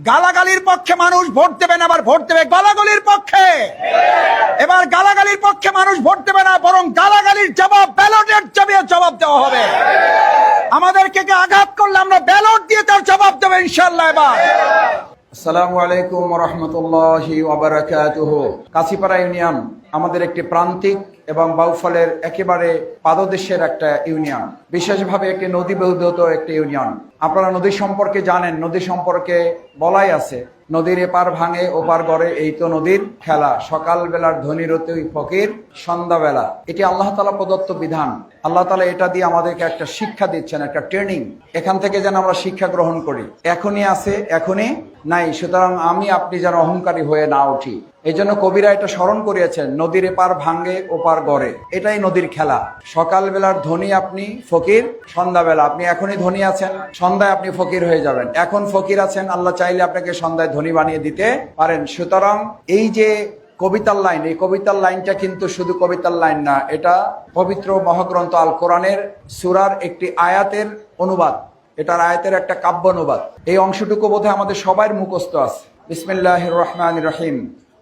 গালাগালির পক্ষে মানুষ ভোট দেবে না, আবার ভোট দেবে গালাগালির পক্ষে। এবার গালাগালির পক্ষে মানুষ ভোট দেবে না, বরং গালাগালির জবাব, ব্যালটের জবাবে জবাব দেওয়া হবে। আমাদেরকে আঘাত করলে আমরা ব্যালট দিয়ে তার জবাব দেবো ইনশাল্লাহ এবার। আসসালামু আলাইকুম ইউনিয়ন আমাদের একটি প্রান্তিক এবং বাউফলের একেবারে পাদদেশের একটা ইউনিয়ন, বিশেষভাবে একটি নদী বহুত একটি ইউনিয়ন। আপনারা নদী সম্পর্কে জানেন, নদী সম্পর্কে বলাই আছে, নদীর এপার ভাঙে, ওপার গড়ে, এই তো নদীর খেলা। সকাল বেলার ধনী রতুই ফকির, সন্ধ্যাবেলা। এটি আল্লাহ তালা প্রদত্ত বিধান। আল্লাহ তালা এটা দিয়ে আমাদেরকে একটা শিক্ষা দিচ্ছেন, একটা ট্রেনিং। এখান থেকে যেন আমরা শিক্ষা গ্রহণ করি। এখনই আছে, এখনই নাই। সুতরাং আমি, আপনি যেন অহংকারী হয়ে না উঠি। এই জন্য কবিরা এটা স্মরণ করিয়েছেন, নদীর এপার ভাঙ্গে ওপার গড়ে। এটাই নদীর খেলা। সকাল বেলার ধনী আপনি ফকির, সন্ধ্যাবেলা আপনি এখনই ধনী আছেন, সন্ধ্যায় আপনি ফকির হয়ে যাবেন। এখন ফকির আছেন, আল্লাহ চাইলে আপনাকে সন্ধ্যায় ধনী বানিয়ে দিতে পারেন। সুতরাং এই যে কবিতার লাইন, এই কবিতার লাইনটা কিন্তু শুধু কবিতার লাইন না, এটা পবিত্র মহাগ্রন্থ আল কোরআনের সুরার একটি আয়াতের অনুবাদ। এটার আয়াতের একটা কাব্য অনুবাদ। এই অংশটুকু বোধহয় আমাদের সবার মুখস্থ আছে। বিসমিল্লাহ রহমান রহিম।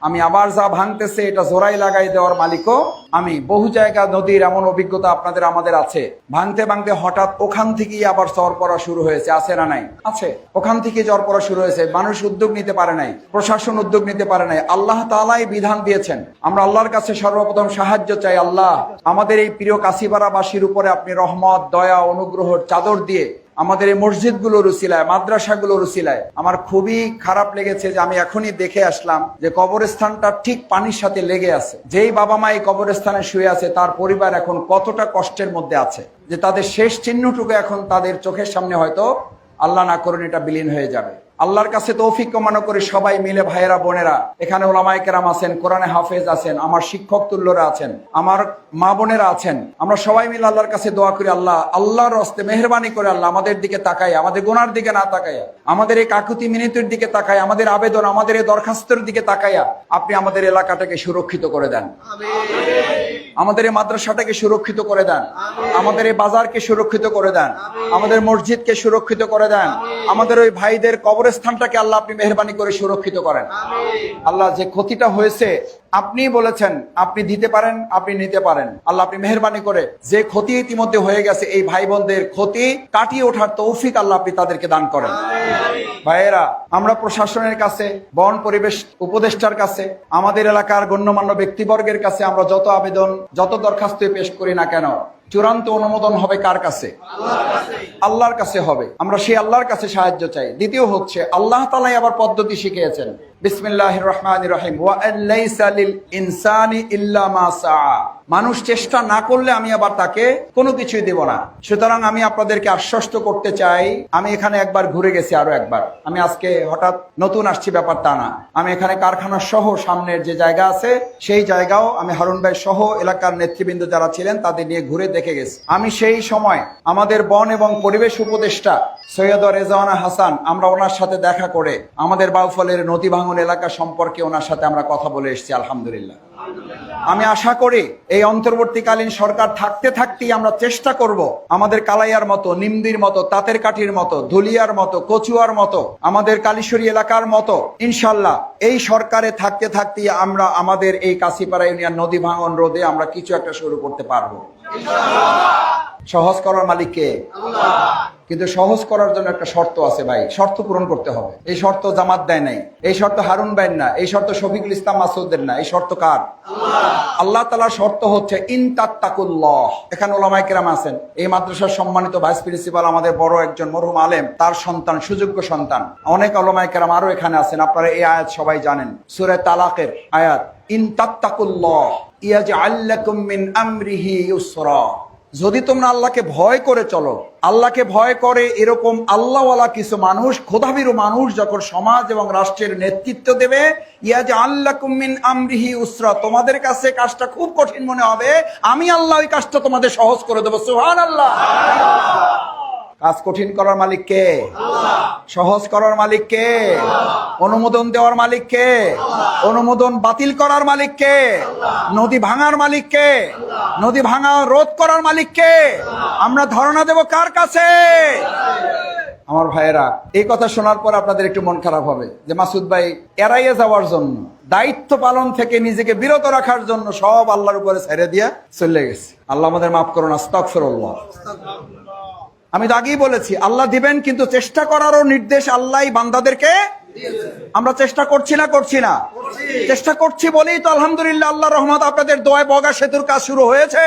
আমি আবার যা ভাঙতেছে, এটা জোড়াই লাগাই দেওয়ার মালিকও আমি। বহু জায়গা নদীর এমন অভিজ্ঞতা আপনাদের, আমাদের আছে। ভাঙতে ভাঙতে হঠাৎ ওখান থেকেই আবার চর পড়া শুরু হয়েছে। আছে না নাই? আছে। ওখান থেকে জ্বর পড়া শুরু হয়েছে। মানুষ উদ্যোগ নিতে পারে নাই। প্রশাসন উদ্যোগ নিতে পারে নাই। আল্লাহ তালাই বিধান দিয়েছেন। আমরা আল্লাহর কাছে সর্বপ্রথম সাহায্য চাই আল্লাহ। আমাদের এই প্রিয় কাশিপাড়াবাসীর উপরে আপনি রহমত, দয়া অনুগ্রহর চাদর দিয়ে আমাদের এই মসজিদগুলোর উসিলায়, মাদ্রাসাগুলোর উসিলায় আমার খুবই খারাপ লেগেছে যে আমি এখনই দেখে আসলাম যে কবরস্থানটা ঠিক পানির সাথে লেগে আছে। যেই বাবা মা এই কবরস্থানে শুয়ে আছে, তার পরিবার এখন কতটা কষ্টের মধ্যে আছে যে তাদের শেষ চিহ্নটুকু এখন তাদের চোখের সামনে হয়তো আল্লাহ না করুন এটা বিলীন হয়ে যাবে। আল্লাহর কাছে তৌফিক কামনা করে সবাই মিলে ভাইয়েরা, বোনেরা। এখানে ওলামায় কেরাম আছেন, কোরআনে হাফেজ আছেন, আমার শিক্ষক তুল্যরা আছেন, আমার মা বোনেরা আছেন। আমরা সবাই মিলে আল্লাহর কাছে দোয়া করি, আল্লাহ, আল্লাহর হস্তে মেহরবানি করে আল্লাহ আমাদের দিকে তাকাই আমাদের গোনার দিকে না তাকাইয়া আমাদের এই কাকুতি মিনিটের দিকে তাকাই আমাদের আবেদন, আমাদের এই দরখাস্তের দিকে তাকাইয়া আপনি আমাদের এলাকাটাকে সুরক্ষিত করে দেন। আমাদের এই মাদ্রাসাটাকে সুরক্ষিত করে দেন। আমাদের এই বাজারকে সুরক্ষিত করে দেন। আমাদের মসজিদকে সুরক্ষিত করে দেন। আমাদের ওই ভাইদের কবরস্থানটাকে আল্লাহ আপনি মেহরবানি করে সুরক্ষিত করেন। আল্লাহ যে ক্ষতিটা হয়েছে আপনি বলেছেন, আপনি দিতে পারেন, আপনি নিতে পারেন। আল্লাহ আপনি মেহরবানি করে যে ক্ষতি ইতিমধ্যে হয়ে গেছে এই ভাই বোনদের ক্ষতি কাটিয়ে ওঠার তৌফিক আল্লাহ আপনি তাদেরকে দান করেন। ভাইয়েরা, আমরা প্রশাসনের কাছে, বন পরিবেশ উপদেষ্টার কাছে, আমাদের এলাকার গণ্যমান্য ব্যক্তিবর্গের কাছে আমরা যত আবেদন, যত দরখাস্ত পেশ করি না কেন চূড়ান্ত অনুমোদন হবে কার কাছে? আল্লাহর কাছে হবে। আমরা সেই আল্লাহর কাছে সাহায্য চাই। দ্বিতীয় হচ্ছে, আল্লাহ তালাই আবার পদ্ধতি শিখিয়েছেন। বিসমিল্লাহ রহমান রহিম। ওয়া ইনসানি ইল্লা মা মানুষ চেষ্টা না করলে আমি আবার তাকে কোনো কিছুই দেব না। সুতরাং আমি আপনাদেরকে আশ্বস্ত করতে চাই, আমি এখানে একবার ঘুরে গেছি আরও একবার। আমি আজকে হঠাৎ নতুন আসছি ব্যাপারটা না। আমি এখানে কারখানা সহ সামনের যে জায়গা আছে, সেই জায়গাও আমি হারুন ভাই সহ এলাকার নেতৃবৃন্দ যারা ছিলেন, তাদের নিয়ে ঘুরে দেখে গেছি। আমি সেই সময় আমাদের বন এবং পরিবেশ উপদেষ্টা সৈয়দ রেজাওয়ানা হাসান, আমরা ওনার সাথে দেখা করে আমাদের বাউফলের নদী ভাঙন এলাকা সম্পর্কে ওনার সাথে আমরা কথা বলে এসেছি, আলহামদুলিল্লাহ। আমি আশা করি এই অন্তর্বর্তীকালীন সরকার থাকতে থাকতেই আমরা চেষ্টা করব আমাদের কালাইয়ার মতো, নিমদির মতো, তাঁতের কাঠির মতো, ধুলিয়ার মতো, কচুয়ার মতো, আমাদের কালীশ্বরী এলাকার মতো, ইনশাল্লাহ এই সরকারে থাকতে থাকতেই আমরা আমাদের এই কাশিপাড়া ইউনিয়ন নদী ভাঙন রোধে আমরা কিছু একটা শুরু করতে পারব। সহজ করার মালিককে? কিন্তু সহজ করার জন্য একটা শর্ত আছে ভাই, শর্ত পূরণ করতে হবে। এই শর্ত জামাত দেয় নাই, এই শর্ত হারুন ভাইয়ের না, এই শর্ত শফিকুল ইসলাম মাসুদের না, এই শর্ত কার? আল্লাহ তালার শর্ত হচ্ছে ইনতাত্তাকুল্লাহ এখানে ওলামাই কেরাম আছেন। এই মাদ্রাসার সম্মানিত ভাইস প্রিন্সিপাল আমাদের বড় একজন মরহুম আলেম, তার সন্তান, সুযোগ্য সন্তান। অনেক ওলামাই কেরাম আরও এখানে আছেন, আপনারা এই আয়াত সবাই জানেন। সুরে তালাকের আয়াত ইনতাত্তাকুল্লাহ ইয়াজ আল্লাকুম মিন আমরিহি ইউসরা। যদি তোমরা আল্লাহকে ভয় করে চলো, আল্লাহকে ভয় করে এরকম আল্লাহওয়ালা কিছু মানুষ খোদাবিরু মানুষ যখন সমাজ এবং রাষ্ট্রের নেতৃত্ব দেবে ইয়া যে আল্লাহ কুমিন আমরিহি উসরা, তোমাদের কাছে কাজটা খুব কঠিন মনে হবে, আমি আল্লাহ ওই কাজটা তোমাদের সহজ করে দেবো সুহান আল্লাহ কাজ কঠিন করার মালিক কে? সহজ করার মালিক কে? অনুমোদন দেওয়ার মালিক কে? অনুমোদন বাতিল করার মালিক কে? নদী ভাঙার মালিক কে? নদী ভাঙা রোধ করার মালিক কে? আমরা ধারণা দেব কার কাছে? আমার ভাইয়েরা, এই কথা শোনার পর আপনাদের একটু মন খারাপ হবে যে মাসুদ ভাই এড়াইয়ে যাওয়ার জন্য, দায়িত্ব পালন থেকে নিজেকে বিরত রাখার জন্য সব আল্লাহর উপরে ছেড়ে দিয়ে চলে গেছে। আল্লাহ আমাদের মাফ করুন, আস্তাগফিরুল্লাহ। আমি তো আগেই বলেছি আল্লাহ দিবেন কিন্তু চেষ্টা করারও নির্দেশ আল্লাহ বান্দাদেরকে আমরা চেষ্টা করছি না করছি না। চেষ্টা করছি বলেই তো আলহামদুলিল্লাহ আল্লাহ রহমত আপনাদের দোয়ায় বগা সেতুর কাজ শুরু হয়েছে।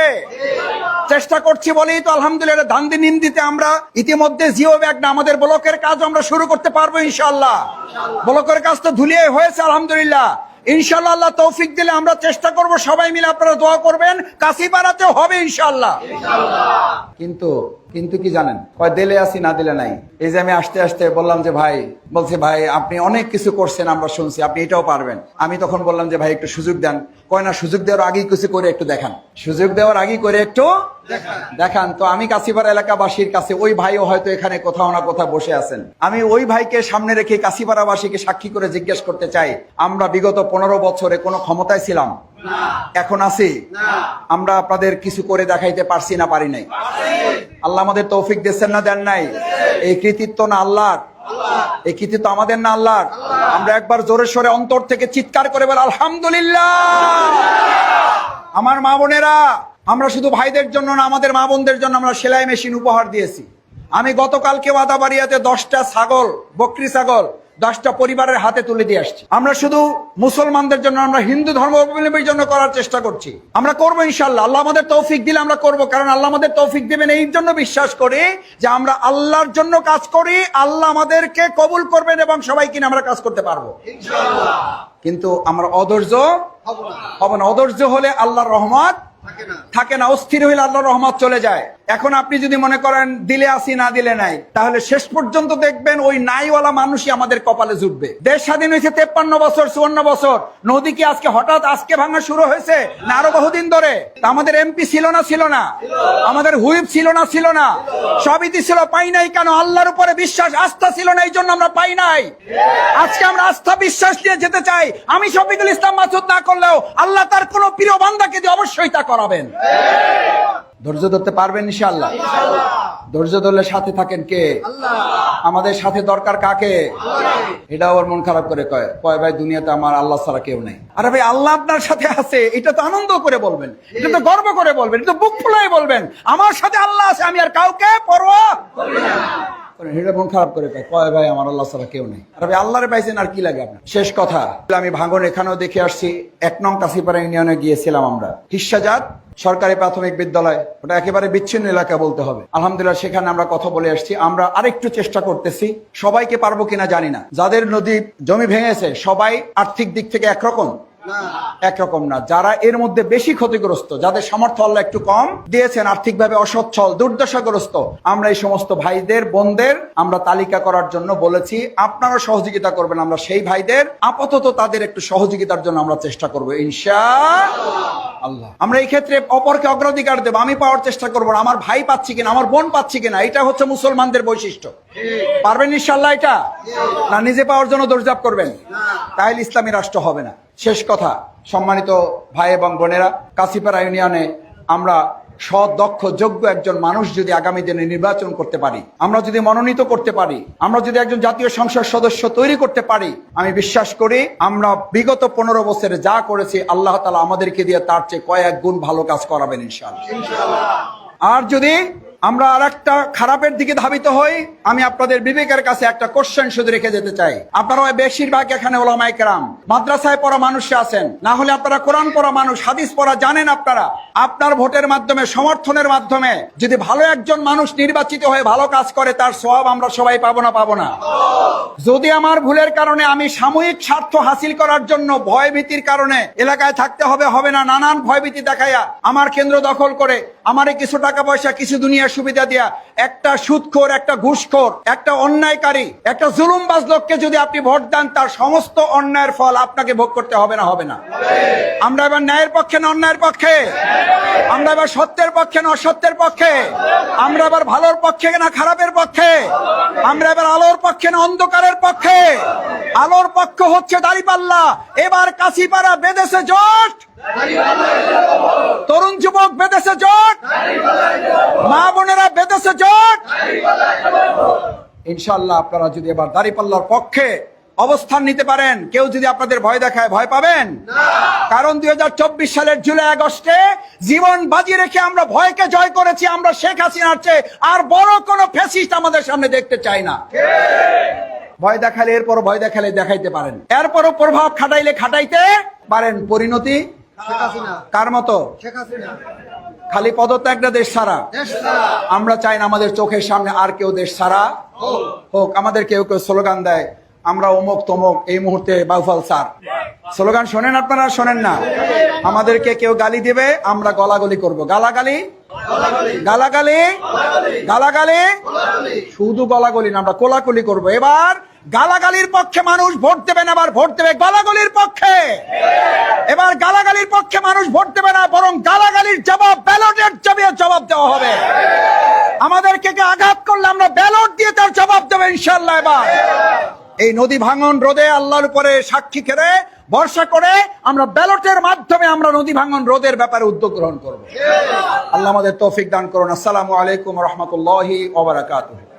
চেষ্টা করছি বলেই তো আলহামদুলিল্লাহ ধান্দি নিন্দিতে আমরা ইতিমধ্যে জিও ব্যাগ না আমাদের ব্লকের কাজ আমরা শুরু করতে পারব ইনশাল্লাহ ব্লকের কাজ তো ধুলিয়ে হয়েছে আলহামদুলিল্লাহ। ইনশাল্লাহ আল্লাহ তৌফিক দিলে আমরা চেষ্টা করব সবাই মিলে আপনারা দোয়া করবেন কাশিপাড়াতেও হবে ইনশাল্লাহ কিন্তু কিন্তু কি জানেন? কয়, দিলে আসি না দিলে নাই? এই যে আমি আসতে আসতে বললাম যে, ভাই, বলছে, ভাই, আপনি অনেক কিছু করছেন, আমরা শুনছি, আপনি এটাও পারবেন। আমি তখন বললাম যে, ভাই, একটু সুযোগ দেন। কয়, না, সুযোগ দেওয়ার আগেই কিছু করে একটু দেখান। সুযোগ দেওয়ার আগেই করে একটু দেখান। তো আমি কাশিপাড়া এলাকাবাসীর কাছে ওই ভাইও হয়তো এখানে কোথাও না কোথাও বসে আছেন। আমি ওই ভাইকে সামনে রেখে কাশিপাড়াবাসীকে সাক্ষী করে জিজ্ঞেস করতে চাই, আমরা বিগত পনেরো বছরে কোনো ক্ষমতায় ছিলাম। এখন আছি। আমরা আপনাদের কিছু করে দেখাইতে পারছি না পারি নাই। আল্লাহ আমাদের তৌফিক দিচ্ছেন না দেন নাই। এই কৃতিত্ব না আল্লাহর। এই কৃতিত্ব আমাদের না আল্লাহর। আমরা একবার জোরে সোরে অন্তর থেকে চিৎকার করে বল আলহামদুলিল্লাহ! আমার মা বোনেরা আমরা শুধু ভাইদের জন্য না আমাদের মা বোনদের জন্য আমরা সেলাই মেশিন উপহার দিয়েছি। আমি গতকালকে বাদাবাড়িয়াতে দশটা ছাগল বকরি ছাগল দশটা পরিবারের হাতে তুলে দিয়ে আসছি। আমরা শুধু মুসলমানদের জন্য আমরা হিন্দু ধর্মাবলম্বীর জন্য করার চেষ্টা করছি। আমরা করব ইনশাল্লাহ আল্লাহ আমাদের তৌফিক দিলে আমরা করব কারণ আল্লাহ আমাদের তৌফিক দিবেন। এই জন্য বিশ্বাস করি যে আমরা আল্লাহর জন্য কাজ করি আল্লাহ আমাদেরকে কবুল করবেন এবং সবাই কিনে আমরা কাজ করতে পারব। কিন্তু আমরা অধৈর্য হব না। অধৈর্য হলে আল্লাহর রহমত থাকে না অস্থির হইলে আল্লাহর রহমত চলে যায়। এখন আপনি যদি মনে করেন দিলে আসি, না দিলে নাই, তাহলে শেষ পর্যন্ত দেখবেন ওই নাইওয়ালা মানুষই আমাদের কপালে জুটবে। দেশ স্বাধীন হয়েছে তেপ্পান্ন বছর, চুয়ান্ন বছর। নদী কি আজকে হঠাৎ আজকে ভাঙা শুরু হয়েছে? না আরও বহুদিন ধরে। আমাদের এমপি ছিল না ছিল না। আমাদের হুইপ ছিল না ছিল না। সবই ছিল, পাই নাই কেন? আল্লাহর উপরে বিশ্বাস, আস্থা ছিল না, এই জন্য আমরা পাই নাই। আজকে আমরা আস্থা, বিশ্বাস দিয়ে যেতে চাই। আমি শফিকুল ইসলাম মাসুদ না করলেও আল্লাহ তার কোন প্রিয় বান্দাকে দিয়ে অবশ্যই তা করাবেন। ধৈর্য ধরতে পারবেন ইনশাল্লাহ ধৈর্য ধরলে সাথে থাকেন কে? আমাদের সাথে দরকার কাকে? এটা আবার মন খারাপ করে কয় কয় ভাই দুনিয়াতে আমার আল্লাহ ছাড়া কেউ নেই। আরে ভাই আল্লাহ আপনার সাথে আছে এটা তো আনন্দ করে বলবেন এটা তো গর্ব করে বলবেন এটা তো বুক ফুলাই বলবেন। আমার সাথে আল্লাহ আছে আমি আর কাউকে পরোয়া এটা খারাপ করে কয় কয় ভাই, আমার আল্লাহ ছাড়া কেউ নেই। আর ভাই, আল্লাহরে পাইছেন আর কি লাগে আপনার? শেষ কথা, আমি ভাঙন এখানেও দেখে আসছি, এক নং কাশিপাড়া ইউনিয়নে গিয়েছিলাম আমরা। হিসাজাত সরকারি প্রাথমিক বিদ্যালয়, ওটা একেবারে বিচ্ছিন্ন এলাকা বলতে হবে। আলহামদুলিল্লাহ, সেখানে আমরা কথা বলে আসছি। আমরা আরেকটু চেষ্টা করতেছি, সবাইকে পারব কিনা জানি না। যাদের নদী জমি ভেঙেছে, সবাই আর্থিক দিক থেকে একরকম। একরকম না। যারা এর মধ্যে বেশি ক্ষতিগ্রস্ত যাদের সামর্থ্য আল্লাহ একটু কম দিয়েছেন আর্থিকভাবে অসচ্ছল দুর্দশাগ্রস্ত আমরা এই সমস্ত ভাইদের বোনদের আমরা তালিকা করার জন্য বলেছি আপনারা সহযোগিতা করবেন আমরা সেই ভাইদের। আপাতত তাদের একটু সহযোগিতার জন্য আমরা চেষ্টা করব ইনশা আল্লাহ। আমরা এই ক্ষেত্রে অপরকে অগ্রাধিকার দেবো আমি পাওয়ার চেষ্টা করব আমার ভাই পাচ্ছি কিনা আমার বোন পাচ্ছি কিনা এটা হচ্ছে মুসলমানদের বৈশিষ্ট্য। পারবেন ইনশাল্লাহ এটা? না নিজে পাওয়ার জন্য দৌড়জাপ করবেন? তাহলে ইসলামী রাষ্ট্র হবে না। শেষ কথা, সম্মানিত ভাই এবং বোনেরা কাশিপাড়া ইউনিয়নে আমরা সৎ দক্ষ যোগ্য একজন মানুষ যদি আগামী দিনে নির্বাচন করতে পারি, আমরা যদি মনোনীত করতে পারি, আমরা যদি একজন জাতীয় সংসদ সদস্য তৈরি করতে পারি, আমি বিশ্বাস করি আমরা বিগত পনেরো বছরে যা করেছি, আল্লাহ তালা আমাদেরকে দিয়ে তার চেয়ে কয়েক গুণ ভালো কাজ করাবেন ইনশাল্লাহ আর যদি আমরা আর একটা খারাপের দিকে ধাবিত হই। আমি আপনাদের বিবেকের কাছে একটা কোশ্চেন শুধু রেখে যেতে চাই। আপনারা বেশিরভাগ এখানে ওলামাই কেরাম, মাদ্রাসায় পড়া মানুষ আছেন। না হলে আপনারা কোরআন পড়া মানুষ, হাদিস পড়া জানেন আপনারা। আপনার ভোটের মাধ্যমে, সমর্থনের মাধ্যমে যদি ভালো একজন মানুষ নির্বাচিত হয়ে ভালো কাজ করে, তার সব আমরা সবাই পাবো না পাবো না। যদি আমার ভুলের কারণে আমি সাময়িক স্বার্থ হাসিল করার জন্য ভয় ভীতির কারণে এলাকায় থাকতে হবে হবে না, নানান ভয়ভীতি দেখাইয়া আমার কেন্দ্র দখল করে, আমারে কিছু টাকা পয়সা, কিছু দুনিয়ার সুবিধা দিয়া একটা সুদখোর একটা ঘুষখোর, একটা অন্যায়কারী, একটা জুলুমবাজ লোককে যদি আপনি ভোট দেন, তার সমস্ত অন্যায়ের ফল আপনাকে ভোগ করতে হবে না হবে না। আমরা এবার ন্যায়ের পক্ষে না অন্যায়ের পক্ষে? আমরা এবার সত্যের পক্ষে না অসত্যের পক্ষে? আমরা এবার ভালোর পক্ষে না খারাপের পক্ষে? আমরা এবার আলোর পক্ষে না অন্ধকারের পক্ষে? আলোর পক্ষ হচ্ছে দাড়িপাল্লা। এবার কাশিপাড়া বেদেশে জট। তরুণ যুবক বেদেশে জট। মা বোনেরা বেদেশে জট। ইনশাল্লাহ আপনারা যদি এবার দাড়িপাল্লার পক্ষে অবস্থান নিতে পারেন। কেউ যদি আপনাদের ভয় দেখায় ভয় পাবেন? কারণ দুই হাজার চব্বিশ সালের জুলাই আগস্টে জীবন বাজি রেখে আমরা ভয়কে জয় করেছি আমরা শেখ হাসিনার চেয়ে আর বড় কোনো ফ্যাসিস্ট আমাদের সামনে দেখতে চাই না। ভয় দেখালে এরপর ভয় দেখালে দেখাইতে পারেন। এরপরও প্রভাব খাটাইলে খাটাইতে পারেন পরিণতি? কার মতো? খালি পদত্যাগটা দেশ সারা আমরা চাই না আমাদের চোখের সামনে আর কেউ দেশ সারা হোক আমাদের কেউ কেউ স্লোগান দেয় আমরা অমুক তমুক, এই মুহূর্তে বাউফাল স্যার। স্লোগান শোনেন আপনারা, শোনেন না। আমাদেরকে কেউ গালি দিবে, আমরা গলাগলি করব। গালাগালি? গালাগালি? গালাগালি? শুধু গলাগলি না, আমরা কোলাকুলি করব। এবার গালাগালির পক্ষে মানুষ ভোট দেবেন আবার ভোট দেবে গলাগলির পক্ষে। এবার গালাগালির পক্ষে মানুষ ভোট দেবে না, বরং গালাগালির জবাব, ব্যালটের জবাবে জবাব দেওয়া হবে। আমাদেরকে আঘাত করলে আমরা ব্যালট দিয়ে তার জবাব দেবো ইনশাল্লাহ এবার। এই নদী ভাঙন রোদে আল্লাহর উপরে সাক্ষী খেড়ে, ভরসা করে আমরা ব্যালটের মাধ্যমে আমরা নদী ভাঙন রোদের ব্যাপারে উদ্যোগ গ্রহণ করব। আল্লাহ আমাদের তৌফিক দান করুন। আসসালামু আলাইকুম রহমতুল্লাহি ওবরাকাতুহ